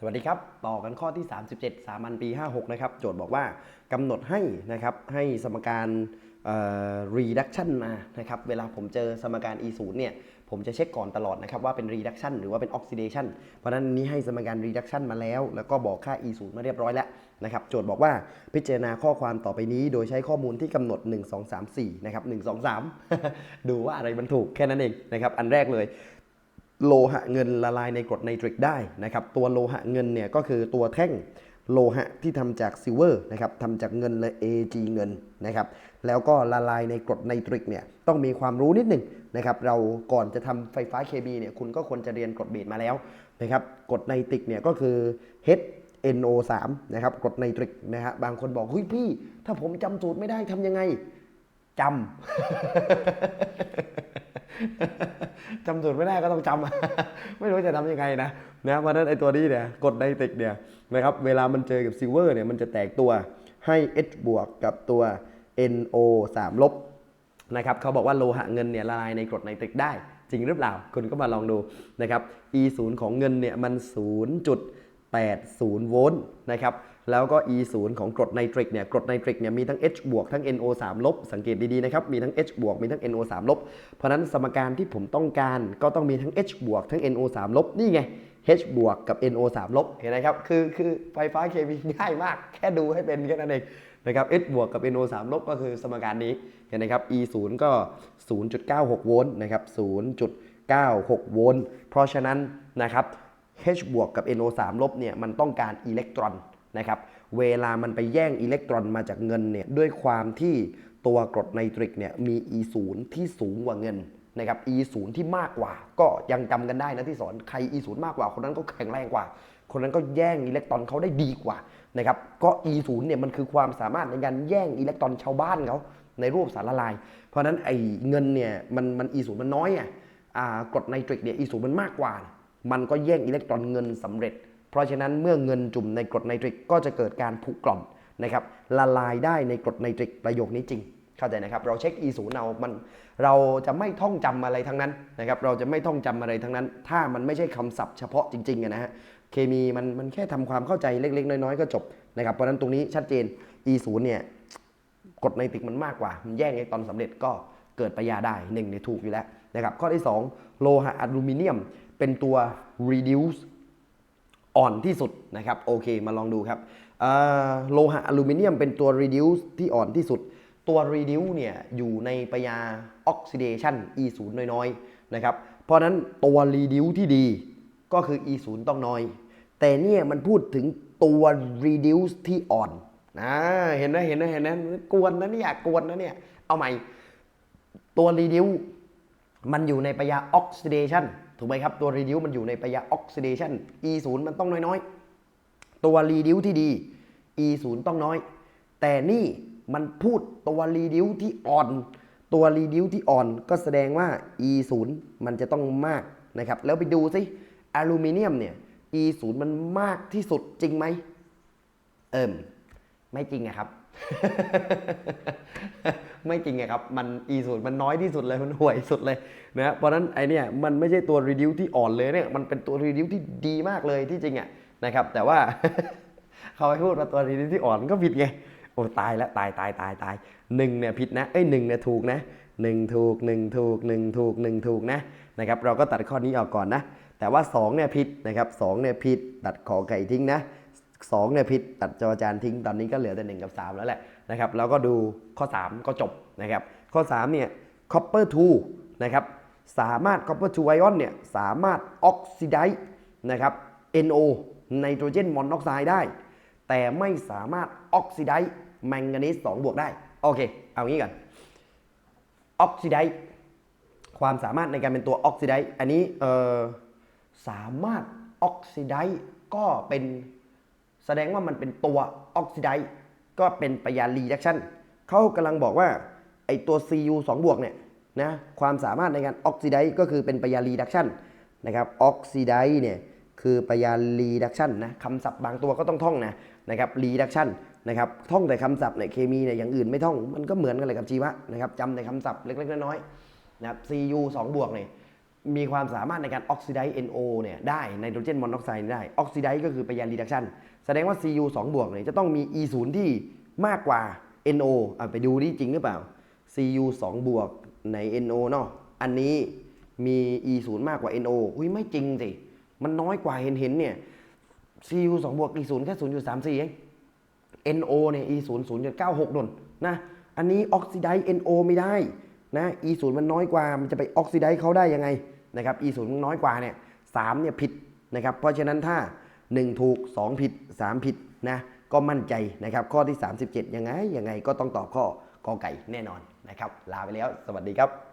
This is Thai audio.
สวัสดีครับ ต่อกันข้อที่ 37 สามัญปี 56 นะครับ โจทย์บอกว่ากำหนดให้นะครับให้สมการเอ่อ reduction มานะครับ เวลาผมเจอสมการ e 0เนี่ย ผมจะเช็คก่อนตลอดนะครับว่าเป็น reduction หรือว่าเป็น oxidation เพราะนั้นนี้ให้สมการ reduction มาแล้ว แล้วก็บอกค่า e 0มาเรียบร้อยแล้วนะครับ โจทย์บอกว่าพิจารณาข้อความต่อไปนี้ โดยใช้ข้อมูลที่กำหนด 1 2 3 4 นะครับ 1 2 3 ดูว่าอะไรมันถูกแค่นั้นเองนะครับ อันแรกเลย โลหะเงินละลายในกรดไนตริกได้นะครับ ตัวโลหะเงินเนี่ยก็คือตัวแท่งโลหะที่ทำจากซิลเวอร์นะครับทำจากเงินและ Ag เงินนะครับ แล้วก็ละลายในกรดไนตริกเนี่ยต้องมีความรู้นิดหนึ่งนะครับ เราก่อนจะทำไฟฟ้าเคมีเนี่ยคุณก็ควรจะเรียนกรดเบสมาแล้วนะครับ กรดไนตริกเนี่ยก็คือ HNO3 นะครับ กรดไนตริกนะฮะบางคนบอกเฮ้ยพี่ ถ้าผมจำสูตรไม่ได้ทำยังไงจำ จำสูตรไม่ได้ก็ต้องจำ ไม่รู้จะทำยังไงนะนะเพราะนั้นไอ้ตัวนี้เนี่ยกรดไนตริกเนี่ยนะครับเวลามันเจอกับซิลเวอร์เนี่ยมันจะแตกตัวให้ H บวกกับตัว NO 3ลบนะครับเขาบอกว่าโลหะเงินเนี่ยละลายในกรดไนตริกได้ จริงหรือเปล่า คุณก็มาลองดูนะครับ E 0ของเงินเนี่ยมัน 80 โวลต์นะครับ แล้วก็ E 0ของกรดไนตริกเนี่ย กรดไนตริกเนี่ยมีทั้ง H บวกทั้ง NO 3ลบ สังเกตดีๆนะครับ มีทั้ง H บวกมีทั้ง NO 3ลบ เพราะฉะนั้นสมการที่ผมต้องการก็ต้องมีทั้ง H บวกทั้ง NO 3ลบ นี่ไง H บวกกับ NO 3ลบ เห็นไหมครับ คือคือไฟฟ้าเคมีง่ายมาก แค่ดูให้เป็นแค่นั้นเองนะครับ H บวกกับ NO 3ลบก็คือสมการนี้ เห็นไหมครับ E 0ก็ 0.96 โวลต์นะครับ 0.96 โวลต์ เพราะฉะนั้นนะครับ H บวกกับ NO 3 ลบเนี่ยมันต้องการอิเล็กตรอนนะครับเวลามันไปแย่งอิเล็กตรอนมาจากเงินเนี่ยด้วยความที่ตัวกรดไนตริกเนี่ยมี E 0 ที่สูงกว่าเงินนะครับ E 0 ที่มากกว่า ก็ยังจำกันได้นะที่สอนใคร E 0 มากกว่า คนนั้นก็แข็งแรงกว่า คนนั้นก็แย่งอิเล็กตรอนเขาได้ดีกว่านะครับก็ E 0 เนี่ยมันคือความสามารถในการแย่งอิเล็กตรอนชาวบ้านเขาในรูปสารละลาย เพราะนั้นไอ้เงินเนี่ยมันมัน E 0 มันน้อยอะอ่ากรดไนตริกเนี่ย E 0 มันมากกว่า มันก็แย่งอิเล็กตรอนเงินสำเร็จ เพราะฉะนั้นเมื่อเงินจุ่มในกรดไนตริกก็จะเกิดการผุกร่อนนะครับละลายได้ในกรดไนตริกประโยคนี้จริงเข้าใจนะครับ เราเช็ค E 0เอามัน เราจะไม่ท่องจำอะไรทั้งนั้นนะครับ เราจะไม่ท่องจำอะไรทั้งนั้น ถ้ามันไม่ใช่คำศัพท์เฉพาะจริงๆนะฮะ เคมีมันมันแค่ทำความเข้าใจเล็ก ๆ น้อยๆ ก็จบนะครับ เพราะนั้นตรงนี้ชัดเจน E 0เนี่ยกรดไนตริกมันมากกว่า มันแย่งไอตอนสำเร็จก็เกิดปยาได้หนึ่งเนี่ยถูกอยู่แล้วนะครับ ข้อที่ 2 โลหะอลูมิเนียม เป็นตัว reduce อ่อนที่สุดนะครับโอเคมาลองดูครับโลหะอลูมิเนียมเป็นตัว reduce ที่อ่อนที่สุด ตัว reduce เนี่ยอยู่ในปยา oxidation E 0 น้อยๆนะครับเพราะนั้นตัว reduce ที่ดีก็คือ E 0 ต้องน้อย แต่เนี่ยมันพูดถึงตัว reduce ที่อ่อนนะเห็นไหมเห็นไหมเห็นไหมกวนนะนี่อยากวนนะเนี่ยเอาใหม่ตัว reduce มันอยู่ในปยา oxidation ถูกไหมครับ ตัว reduce มันอยู่ในปยา oxidation E 0 มันต้องน้อยๆ ตัว reduce ที่ดี E 0 ต้องน้อย แต่นี่มันพูดตัว reduce ที่อ่อน ตัว reduce ที่อ่อนก็แสดงว่า E 0 มันจะต้องมากนะครับ แล้วไปดูสิอลูมิเนียมเนี่ย E 0 มันมากที่สุดจริงไหมเอิม ไม่จริงอะครับ ไม่จริงอะครับ มัน E ศูนย์มันน้อยที่สุดเลย มันห่วยสุดเลยนะเพราะนั้นไอเนี่ยมันไม่ใช่ตัว reduce ที่อ่อนเลยเนี่ย มันเป็นตัว reduce ที่ดีมากเลยที่จริงอะนะครับ แต่ว่าเขาให้พูดว่าตัว reduce ที่อ่อนก็ผิดไง โอ้ตายแล้วตายตายตายตายหนึ่งเนี่ยผิดนะ เอ้ยหนึ่งเนี่ยถูกนะหนึ่งถูกหนึ่งถูกหนึ่งถูกหนึ่งถูกนะนะครับ เราก็ตัดข้อนี้ออกก่อนนะ แต่ว่าสองเนี่ยผิดนะครับสองเนี่ยผิด ตัดขอไก่ทิ้งนะ สองเนี่ยผิดตัดจอจานทิ้งตอนนี้ก็เหลือแต่หนึ่งกับสามแล้วแหละนะครับแล้วก็ดูข้อ 3 ก็จบนะครับข้อ 3 เนี่ย copper 2นะครับสามารถ copper 2 ion เนี่ยสามารถออกซิได้นะครับ NO ไนโตรเจนมอนอกไซด์ได้ แต่ไม่สามารถออกซิได้แมงกานีส2บวกได้ โอเค เอางี้กันออกซิไดซ์ความสามารถในการเป็นตัวออกซิได้อันนี้เออสามารถออกซิได้ก็เป็น แสดงว่ามันเป็นตัวออกซิไดซ์ก็เป็นปยารีดักชันเขากำลังบอกว่าไอตัว Cu 2 บวกเนี่ยนะความสามารถในการออกซิไดซ์ก็คือเป็นปยารีดักชันนะครับออกซิไดซ์เนี่ยคือปยารีดักชันนะคำศัพท์บางตัวก็ต้องท่องนะนะครับรีดักชันนะครับท่องแต่คำศัพท์เนี่ยเคมีเนี่ยอย่างอื่นไม่ท่องมันก็เหมือนกันเลยกับชีวะนะครับจำแต่คำศัพท์เล็กๆน้อยๆนะครับ Cu 2 บวกเนี่ย มีความสามารถในการออกซิไดซ์ NO เนี่ยได้ไนโตรเจนมอนอกไซด์ได้ออกซิไดซ์ก็คือไปยานรีดักชันแสดงว่า Cu 2 บวกเนี่ยจะต้องมี E 0ที่มากกว่า NO อะไปดูดิจริงหรือเปล่า Cu 2 บวกใน NO เนาะอันนี้มี E 0มากกว่า NO อุ้ยไม่จริงสิมันน้อยกว่าเห็นเห็นเนี่ย Cu 2 บวก E 0แค่0.34เอง NO เนี่ย E 0 0.96นนนะอันนี้ออกซิไดซ์ NO ไม่ได้นะ E 0มันน้อยกว่ามันจะไปออกซิไดซ์เขาได้ยังไง นะครับ E ศูนย์น้อยกว่าเนี่ยสามเนี่ยผิดนะครับ เพราะฉะนั้นถ้า 1 ถูก 2 ผิด 3 ผิดนะก็มั่นใจนะครับ ข้อที่ 37 ยังไงยังไงก็ต้องตอบข้อกอไก่แน่นอนนะครับ ลาไปแล้ว สวัสดีครับ